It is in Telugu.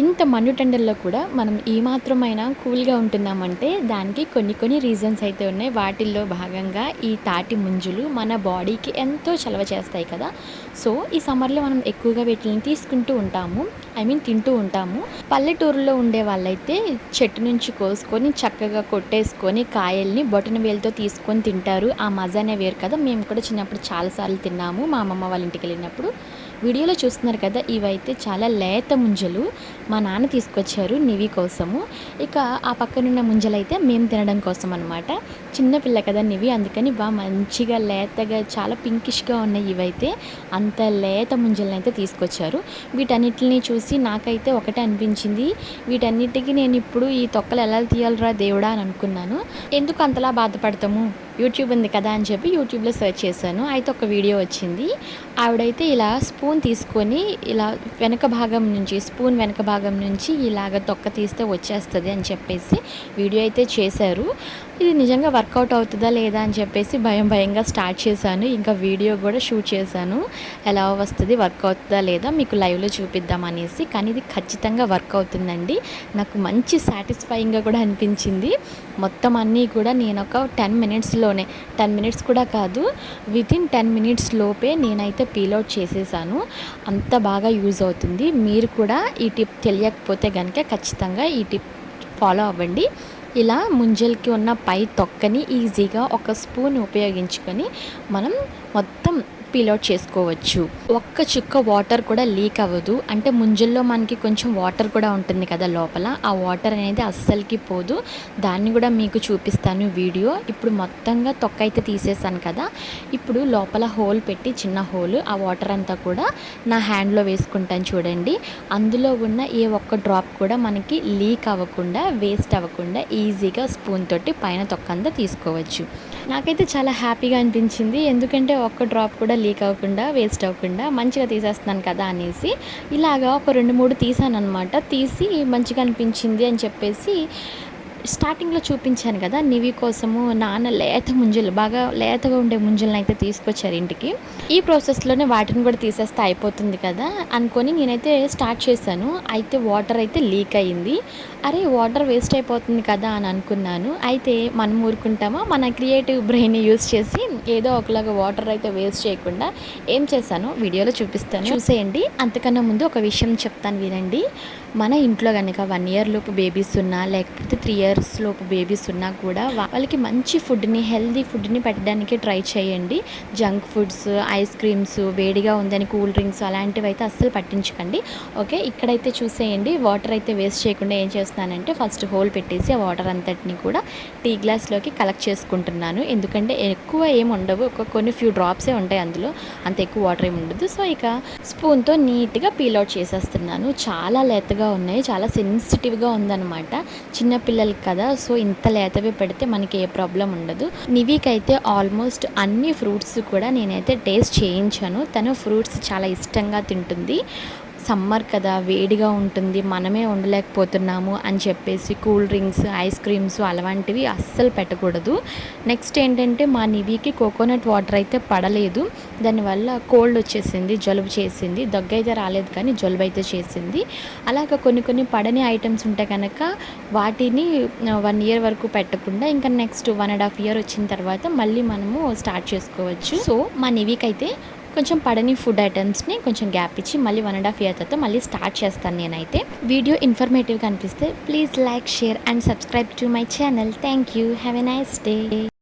ఇంత మండుటెండల్లో కూడా మనం ఏమాత్రమైనా కూల్గా ఉంటున్నామంటే దానికి కొన్ని కొన్ని రీజన్స్ అయితే ఉన్నాయి. వాటిల్లో భాగంగా ఈ తాటి ముంజులు మన బాడీకి ఎంతో చలవ చేస్తాయి కదా. సో ఈ సమ్మర్లో మనం ఎక్కువగా వీటిని తీసుకుంటూ ఉంటాము. ఐ మీన్ తింటూ ఉంటాము. పల్లెటూరులో ఉండే వాళ్ళైతే చెట్టు నుంచి కోసుకొని చక్కగా కొట్టేసుకొని కాయల్ని బొటన వేలుతో తీసుకొని తింటారు. ఆ మజానే వేరు కదా. మేము కూడా చిన్నప్పుడు చాలాసార్లు తిన్నాము మా అమ్మమ్మ వాళ్ళ ఇంటికి వెళ్ళినప్పుడు. వీడియోలో చూస్తున్నారు కదా ఇవైతే చాలా లేత ముంజలు. మా నాన్న తీసుకొచ్చారు నివి కోసము. ఇక ఆ పక్కనున్న ముంజలు అయితే మేము తినడం కోసం అనమాట చిన్నపిల్ల కదా నివి అందుకని బాగా మంచిగా లేతగా చాలా పింకిష్గా ఉన్నాయి ఇవైతే. అంత లేత ముంజలను అయితే తీసుకొచ్చారు. వీటన్నిటిని చూసి నాకైతే ఒకటే అనిపించింది. వీటన్నిటికీ నేను ఇప్పుడు ఈ తొక్కలు ఎలా తీయాలరా దేవుడా అని అనుకున్నాను. ఎందుకు అంతలా బాధపడతాము? యూట్యూబ్ ఉంది కదా అని చెప్పి యూట్యూబ్లో సెర్చ్ చేశాను. అయితే ఒక వీడియో వచ్చింది. ఆవిడైతే ఇలా స్పూన్ తీసుకొని ఇలా వెనక భాగం నుంచి స్పూన్ వెనక భాగం నుంచి ఇలాగ తొక్క తీస్తే వచ్చేస్తుంది అని చెప్పేసి వీడియో అయితే చేశారు. ఇది నిజంగా వర్కౌట్ అవుతుందా లేదా అని చెప్పేసి భయం భయంగా స్టార్ట్ చేశాను. ఇంకా వీడియో కూడా షూట్ చేశాను. ఎలా వస్తుంది వర్క్ అవుతుందా లేదా మీకు లైవ్లో చూపిద్దాం అనేసి. కానీ ఇది ఖచ్చితంగా వర్క్ అవుతుందండి. నాకు మంచి సాటిస్ఫైయింగ్గా కూడా అనిపించింది. మొత్తం అన్నీ కూడా నేను ఒక టెన్ మినిట్స్లో మినిట్స్లోనే టెన్ మినిట్స్ కూడా కాదు. వితిన్ టెన్ మినిట్స్ లోపే నేనైతే పీల్ అవుట్ చేసేసాను. అంత బాగా యూజ్ అవుతుంది. మీరు కూడా ఈ టిప్ తెలియకపోతే కనుక ఖచ్చితంగా ఈ టిప్ ఫాలో అవ్వండి. ఇలా ముంజల్కి ఉన్న పై తొక్కని ఈజీగా ఒక స్పూన్ ఉపయోగించుకొని మనం మొత్తం పీల్అవుట్ చేసుకోవచ్చు. ఒక్క చుక్క వాటర్ కూడా లీక్ అవ్వదు. అంటే ముంజల్లో మనకి కొంచెం వాటర్ కూడా ఉంటుంది కదా లోపల. ఆ వాటర్ అనేది అస్సలకి పోదు. దాన్ని కూడా మీకు చూపిస్తాను వీడియో. ఇప్పుడు మొత్తంగా తొక్క అయితే తీసేసాను కదా. ఇప్పుడు లోపల హోల్ పెట్టి చిన్న హోల్ ఆ వాటర్ అంతా కూడా నా హ్యాండ్లో వేసుకుంటాను చూడండి. అందులో ఉన్న ఏ ఒక్క డ్రాప్ కూడా మనకి లీక్ అవ్వకుండా వేస్ట్ అవ్వకుండా ఈజీగా స్పూన్ తోటి పైన తొక్క అంతా తీసుకోవచ్చు. నాకైతే చాలా హ్యాపీగా అనిపించింది. ఎందుకంటే ఒక్క డ్రాప్ కూడా లీక్ అవ్వకుండా వేస్ట్ అవ్వకుండా మంచిగా తీసేస్తున్నాను కదా అనేసి ఇలాగా ఒక రెండు మూడు తీసాను అనమాట తీసి మంచిగా అనిపించింది అని చెప్పేసి స్టార్టింగ్లో చూపించాను కదా నివి కోసము నాన్న లేత ముంజలు బాగా లేతగా ఉండే ముంజలను అయితే తీసుకొచ్చారు ఇంటికి. ఈ ప్రాసెస్లోనే వాటిని కూడా తీసేస్తే అయిపోతుంది కదా అనుకొని నేనైతే స్టార్ట్ చేశాను. అయితే వాటర్ అయితే లీక్ అయ్యింది అరే వాటర్ వేస్ట్ అయిపోతుంది కదా అని అనుకున్నాను. అయితే మనం ఊరుకుంటామా? మన క్రియేటివ్ బ్రెయిన్ యూస్ చేసి ఏదో ఒకలాగా వాటర్ అయితే వేస్ట్ చేయకుండా ఏం చేశాను వీడియోలో చూపిస్తాను. చూసేయండి. అంతకన్నా ముందు ఒక విషయం చెప్తాను వినండి. మన ఇంట్లో కనుక వన్ ఇయర్ లోపు బేబీస్ ఉన్నా లేకపోతే త్రీ ఇయర్స్ లోపు బేబీస్ ఉన్నా కూడా వాళ్ళకి మంచి ఫుడ్ని హెల్దీ ఫుడ్ని పెట్టడానికి ట్రై చేయండి. జంక్ ఫుడ్స్ ఐస్ క్రీమ్స్ వేడిగా ఉందని కూల్ డ్రింక్స్ అలాంటివి అయితే అస్సలు పట్టించకండి. ఓకే? ఇక్కడైతే చూసేయండి. వాటర్ అయితే వేస్ట్ చేయకుండా ఏం చేస్తున్నానంటే ఫస్ట్ హోల్ పెట్టేసి ఆ వాటర్ అంతటిని కూడా టీ గ్లాస్లోకి కలెక్ట్ చేసుకుంటున్నాను. ఎందుకంటే ఎక్కువ ఏమి ఉండవు. ఒక కొన్ని ఫ్యూ డ్రాప్సే ఉంటాయి అందులో. అంత ఎక్కువ వాటర్ ఏమి ఉండదు. సో ఇక స్పూన్తో నీట్గా పీల్ అవుట్ చేసేస్తున్నాను. చాలా లేతగా ఉన్నాయి. చాలా సెన్సిటివ్గా ఉందన్నమాట. చిన్నపిల్లలకి కదా. సో ఇంత లేతవి పెడితే మనకి ఏ ప్రాబ్లం ఉండదు. నివికైతే ఆల్మోస్ట్ అన్ని ఫ్రూట్స్ కూడా నేనైతే టేస్ట్ చేయించాను. తను ఫ్రూట్స్ చాలా ఇష్టంగా తింటుంది. సమ్మర్ కదా వేడిగా ఉంటుంది మనమే ఉండలేకపోతున్నాము అని చెప్పేసి కూల్ డ్రింక్స్ ఐస్ క్రీమ్స్ అలాంటివి అస్సలు పెట్టకూడదు. నెక్స్ట్ ఏంటంటే మా నివికి కోకోనట్ వాటర్ అయితే పడలేదు. దానివల్ల కోల్డ్ వచ్చేసింది జలుబు చేసింది దగ్గు అయితే రాలేదు కానీ జలుబు అయితే చేసింది. అలాగ కొన్ని కొన్ని పడని ఐటమ్స్ ఉంటే కనుక వాటిని వన్ ఇయర్ వరకు పెట్టకుండా ఇంకా next one and half year వచ్చిన తర్వాత మళ్ళీ మనము స్టార్ట్ చేసుకోవచ్చు. సో మా నివికి అయితే కొంచెం పడని ఫుడ్ ఐటమ్స్ని కొంచెం గ్యాప్ ఇచ్చి మళ్ళీ వన్ అండ్ హాఫ్ ఇయర్ తర్వాత మళ్ళీ స్టార్ట్ చేస్తాను నేనైతే. వీడియో ఇన్ఫర్మేటివ్గా అనిపిస్తే please like share and subscribe to my channel thank you have a nice day